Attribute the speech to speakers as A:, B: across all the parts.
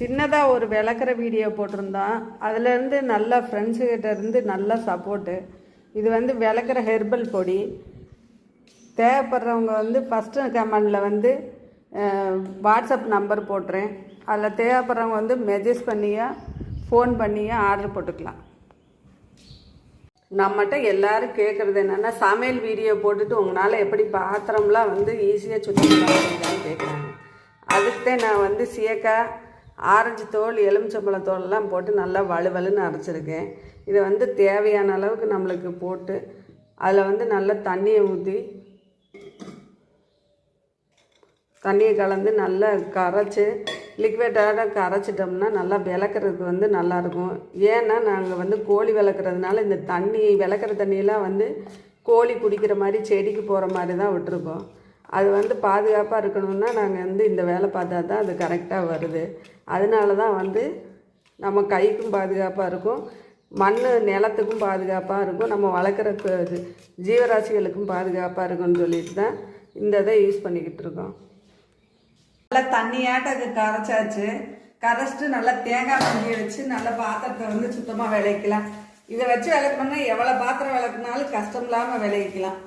A: சின்னதாக ஒரு விளக்குற வீடியோ போட்டிருந்தோம் அதுலேருந்து நல்லா ஃப்ரெண்ட்ஸுக்கிட்ட இருந்து நல்ல சப்போர்ட்டு இது வந்து விளக்குற ஹெர்பல் பொடி. தேவைப்படுறவங்க வந்து ஃபஸ்ட்டு கமெண்டில் வந்து வாட்ஸ்அப் நம்பர் போட்டுறேன். அதில் தேவைப்படுறவங்க வந்து மெசேஜ் பண்ணியா ஃபோன் பண்ணியா ஆர்டர் போட்டுக்கலாம். நம்மகிட்ட எல்லாரும் கேட்குறது என்னென்னா சமையல் வீடியோ போட்டுட்டு உங்களால் எப்படி பாத்திரம்லாம் வந்து ஈஸியாக சுத்தம் கேட்குறாங்க அதுக்கு தான் நான் வந்து சேக்கா ஆரஞ்சு தோல் எலுமிச்சம்பழம் தோலெல்லாம் போட்டு நல்லா வலுவலுன்னு அரைச்சிருக்கேன். இதை வந்து தேவையான அளவுக்கு நம்மளுக்கு போட்டு அதில் வந்து நல்லா தண்ணியை ஊற்றி தண்ணியை கலந்து நல்லா கரைச்சி லிக்விடாக கரைச்சிட்டோம்னா நல்லா விளக்குறதுக்கு வந்து நல்லாயிருக்கும். ஏன்னா நாங்கள் வந்து கோழி விளக்குறதுனால இந்த தண்ணி விளக்குற தண்ணியெல்லாம் வந்து கோழி குடிக்கிற மாதிரி செடிக்கு போகிற மாதிரி தான் விட்டுருக்கோம். அது வந்து பாதுகாப்பாக இருக்கணும்னா நாங்கள் வந்து இந்த வேலை பார்த்தா தான் அது கரெக்டாக வருது. அதனால தான் வந்து நம்ம கைக்கும் பாதுகாப்பாக இருக்கும். மண் நிலத்துக்கும் பாதுகாப்பாக இருக்கும். நம்ம வளர்க்குற ஜீவராசிகளுக்கும் பாதுகாப்பாக இருக்கும்னு சொல்லிட்டு தான் இந்த இதை யூஸ் பண்ணிக்கிட்டு இருக்கோம். நல்லா தண்ணியாட்ட அது கரைச்சாச்சு. கரைச்சிட்டு நல்லா தேங்காய் மஞ்சியை வச்சு நல்லா பாத்திரத்தை வந்து சுத்தமாக விளைக்கலாம் இதை வச்சு விளக்கணும்னா எவ்வளோ பாத்திரம் விளக்குனாலும் கஷ்டம் இல்லாமல் விளைவிக்கலாம்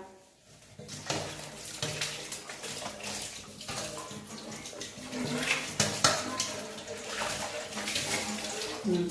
A: 嗯。